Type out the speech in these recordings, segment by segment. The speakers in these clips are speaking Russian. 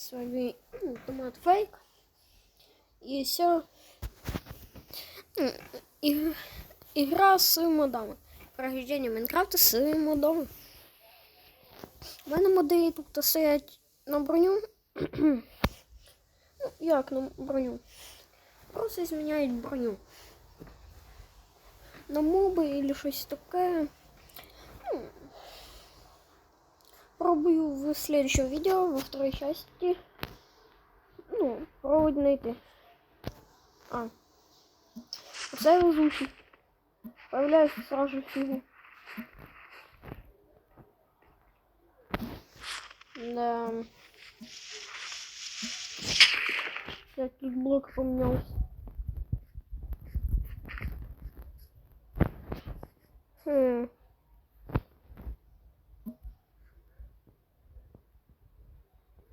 С вами Томат Фейк. И все. И, игра с модами. Прохождення Майнкрафта з модами. У мене моди тут стоять на броню. ну, як на броню? Просто зміняють броню. На моби или щось таке. Пробую в следующем видео, во второй части. Ну, пробовать найти. А. Оце везучий. Появляется сразу фигу. Да. Всякий блок поменялся. Хм.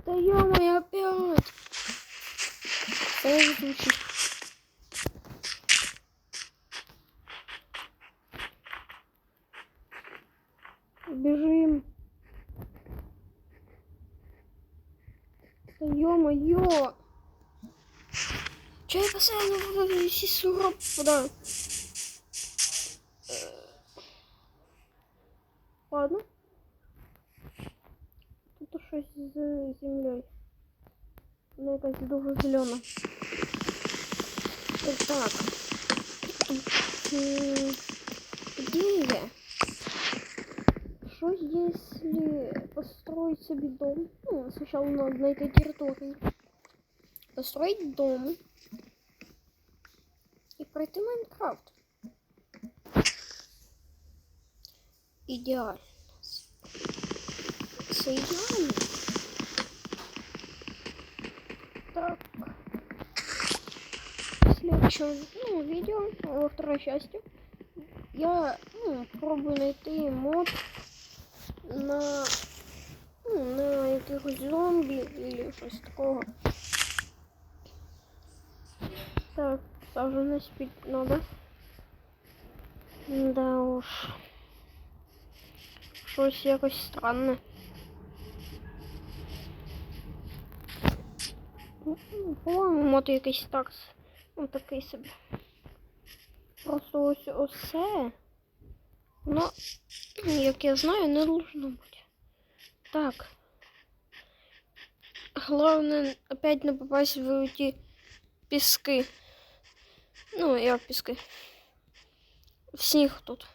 Да ё-моё, опять! Сразу звучит. Бежим. Да ё-моё! Че я постоянно буду суроп куда? Ладно. Тут щось з землею. Якась дуже зелена. Так. Где я? Что если построить себе дом? Ну, сначала надо на этой территории. Построить дом. И пройти Майнкрафт. Идеально. Все идеально. Так. Следующем ну, видео, во второй части, я ну, пробую найти мод на, ну, на якихось зомбі или щось такого. Так, сразу спить надо. Да уж. Щось якось странне. Ну, По-моєму, мод якийсь такс. Ну, такий собі. Просто ось оце. Ну, як я знаю, не должно бути. Так. Главное опять не попасть в эти пески. Ну, я в пески. В сніг тут.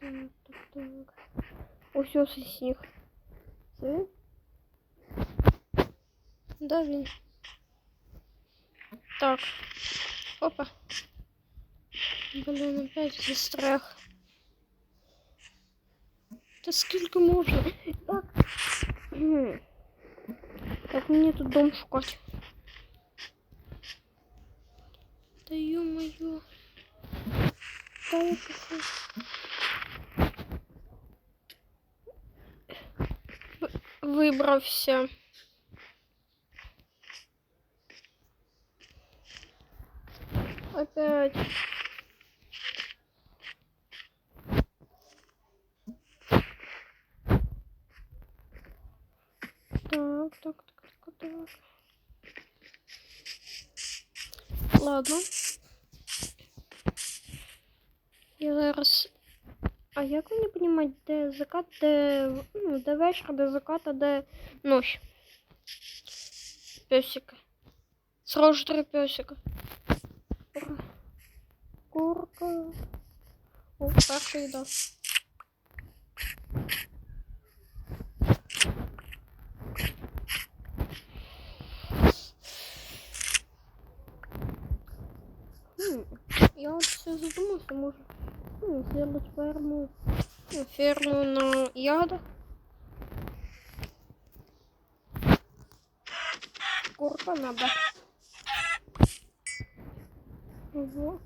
Так, так, так. Ось ось сніг. Це? Да, він. Так. Опа. Блин, опять застряг. Да сколько можно? Так. М. Так, мне тут дом шукать. Да ё-моё. Да я пошел. Выбрався. Опять. Так, так, так, так, так. Ладно. Я зараз. А як мені понімати, де закат, де. Ну, де вечір, де закат, а де ночь? Песика. Сразу три песика. Курка. О, їда. Хм, Я вот все задумался, может ну, сделать ферму, ну, ферму на ягодах. Курка надо. Ого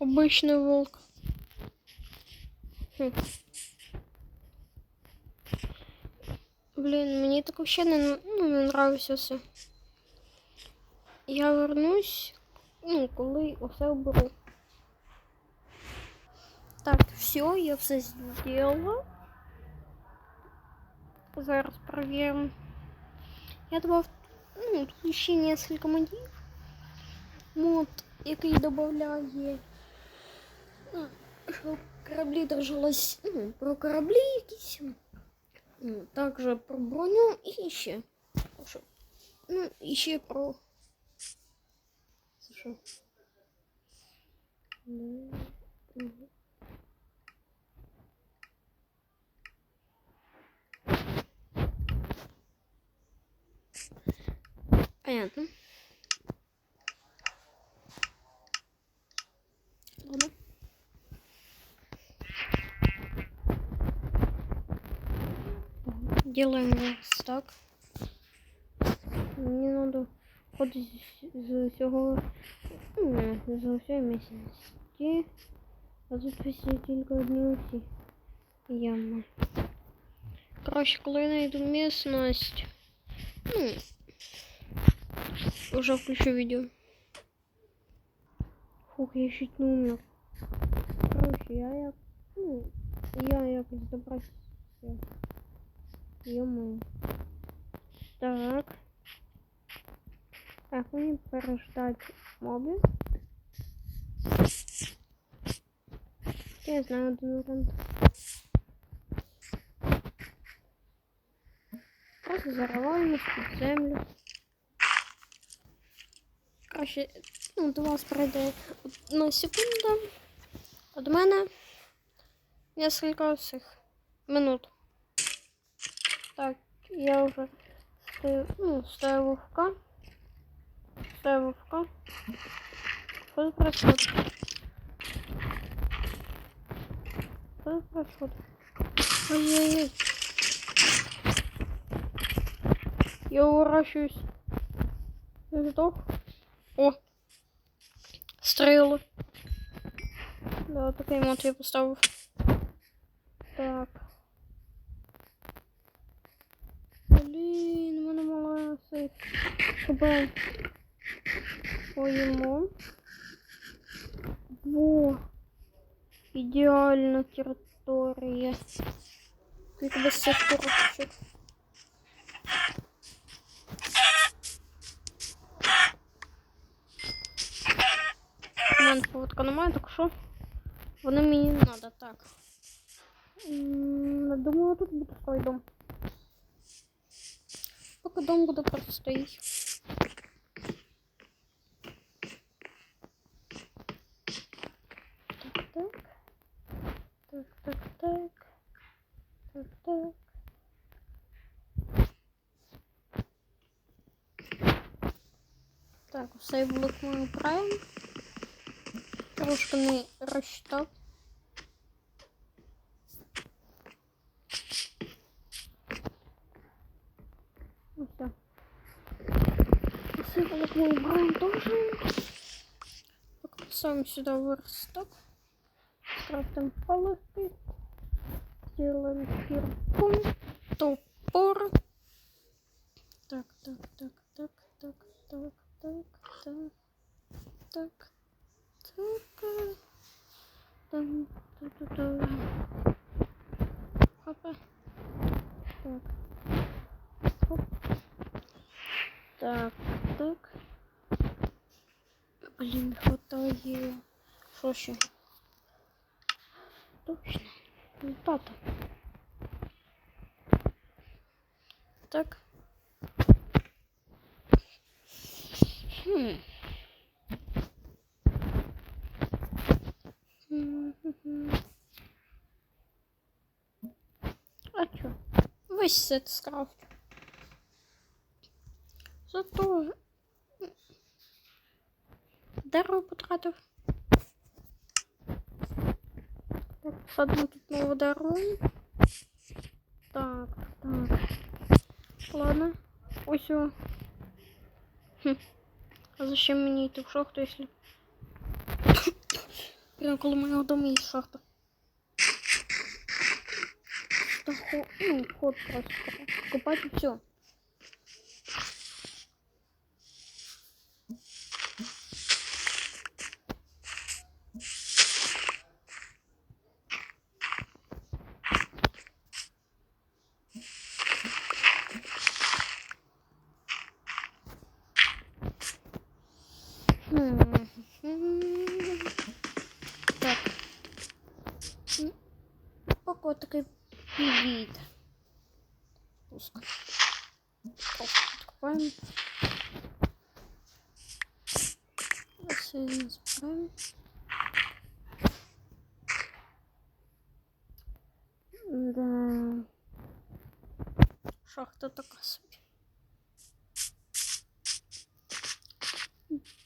Обычный волк. Хм. Блин, мне так вообще не, ну, не нравится все. Я вернусь, ну, коли усе уберу. Так, все, я все сделала. Зараз перевіримо. Я добав, ну, тут ще несколько модів. Мод, який додає, ну, щоб кораблі держались, ну, про кораблі якісь. Ну, також про броню і ще. Що? Ну, і ще про. Це що? Ну, мгм. Понятно. Делаем так. Мені надо ходити з, з всього, ну, з усієї місцевості. А тут після тільки одні оці ями. Коротше, коли я знайду місцевість, ну, уже включу видео. Фух, я чуть не умер. Короче, я як... Ну, я якось добрався. Йому. Так. Так, мені переждать моби. Я знаю один вариант. Просто зарываем під землю. Короче, ну, до вас пройде одна секунда. От мене несколько цих минут. Так, я уже стою, ну, ставил ловка. Ставил ловка. Что за проход? Что за проход? Ой-ой-ой. Я уворачиваюсь. Вздох. О! Стрелы. Да, вот такой мод я поставил. Так. мала цей ХБ. Поїмо. Во. Ідеальна територія. Тільки без цих коробочок. У мене поводка немає, так що вони мені не треба, так. М, Думаю, тут буде свій дом. Поки дом буде просто стоїть. Так, так. Так, так, так. Так, так. Так, цей блок ми обираємо. Трошки не. Ставим сюда ворсток. Кратим палки. Делаем кирку. Топор. так. Хм. А чё? Весь это скрафт. Зато... Здорово, потратив. Так, одну тут новую дорогу. Так, так. Ладно. Ось о. Хм. А зачем мені йти в шахту, якщо... Прямо коло моего дома есть шахта. Да хо... Ну, ход просто копать и все. вот такой вид. Пускай. Открываем. Да. Шахта такая себе.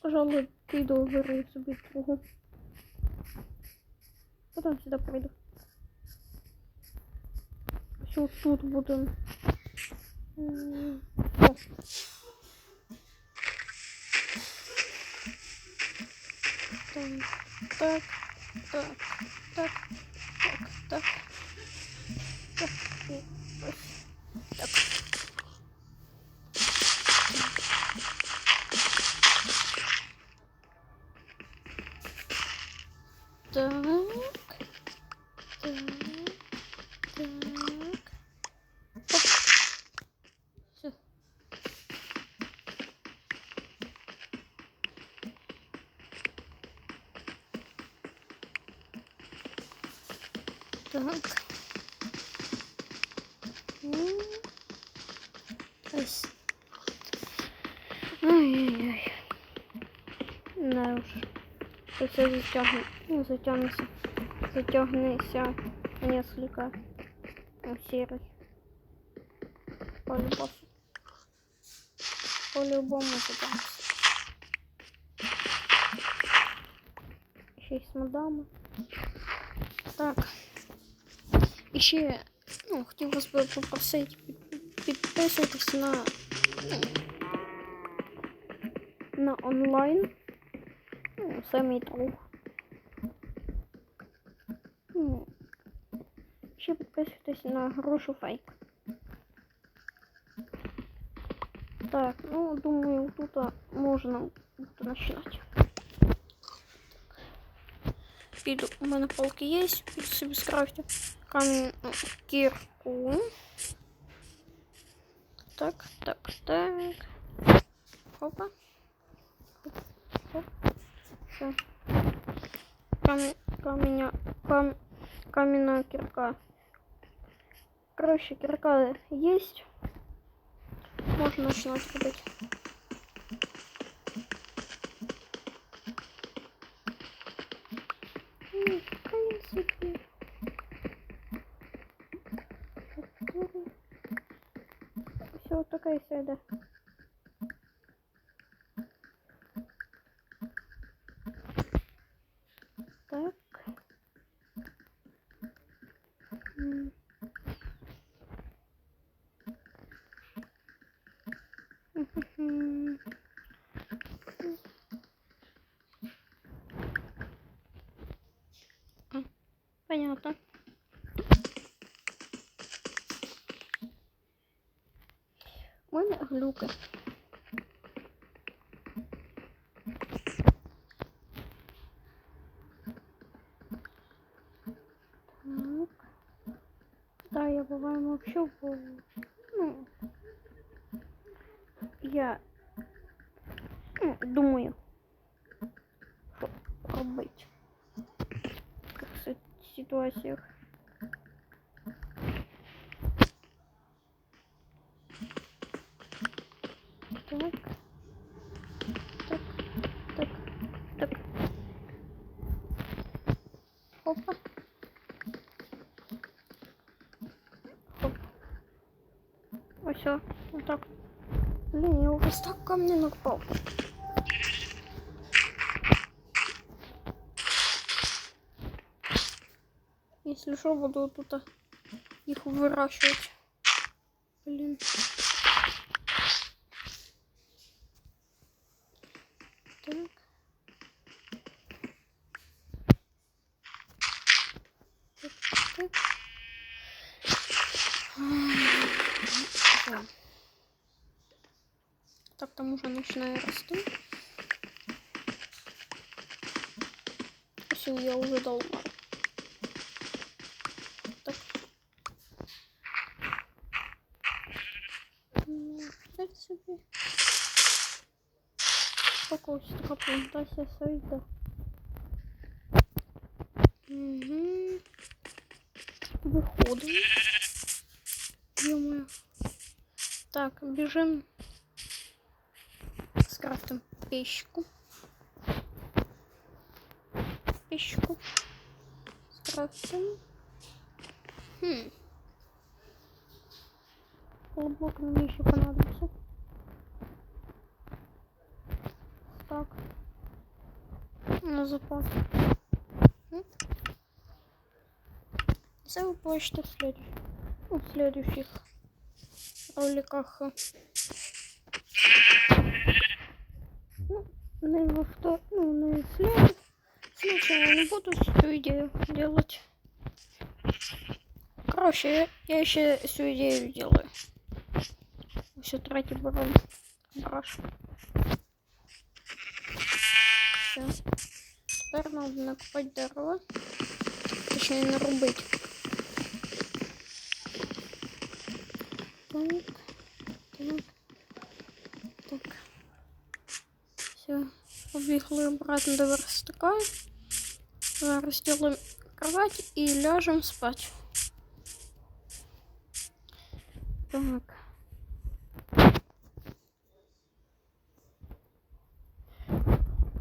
Пожалуй, приду, вырву себе другу. Потом сюда пойду. Тут буде. М, О. Так, так, так, так, так, так. Так. Так. Так. Так. М. Ось. Ой-ой-ой. Не уж. Це все затягне, ну, затягнеться. Затягнеться несколько ну, серый. По-любому. По-любому затягнется. Ще есть мадами. Так. І ще, ну, хотів вас би попросити під- підписуйтесь на, ну, на онлайн. Ну, це мій друг. Ну, ще підписуйтесь на грушу фейк. Так, ну думаю, тут можна починати. Піду, у мене палки є, піду собі скрафтю ну, кірку. Так, так, так. Опа. Хоп. Все. Камень, каменя, кам, каменная кирка. Короче, кирка есть. Можно начинать рубить. М, В принципе. Все, такая среда. Так. М. Мгм. А, Понятно. У Так. Да, я бываю вообще. Ну, я ну, думаю, що робити в таких си- ситуаціях. Так. Так, так, так. Опа. Хоп. Ось, все, вот так. Блин, я уже так камня накопал. Если что, буду тут их выращивать. Блин. Так. Так, так. Да. Так, там уже начинаю расти. Все, я уже долмал. Так. Ну, принципе. Такого така плантація сойде. Угу. Виходимо. Йо-моє. Так, бежим. Печку. Печку. Скрафтим. Хм. Полблока мне еще понадобится. Так. На запас. Ви побачите в следующих, в следующих роликах. Не во втор... ну, след... Следующем я не буду всю идею делать. Короче, я, еще всю идею делаю. Все, третий барон. Браш. Все. Теперь надо накопать дерево. Точнее, нарубить. Так. Так. Все. Побігли обратно до верстака. Зараз сделаем кровать и ляжем спать. Так.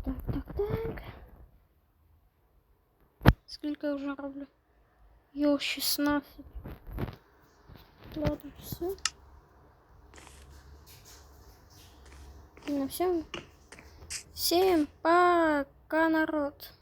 Так, так, так. Сколько я уже роблю? Йо, 16. Ладно, все. На всем. Всем пока, народ.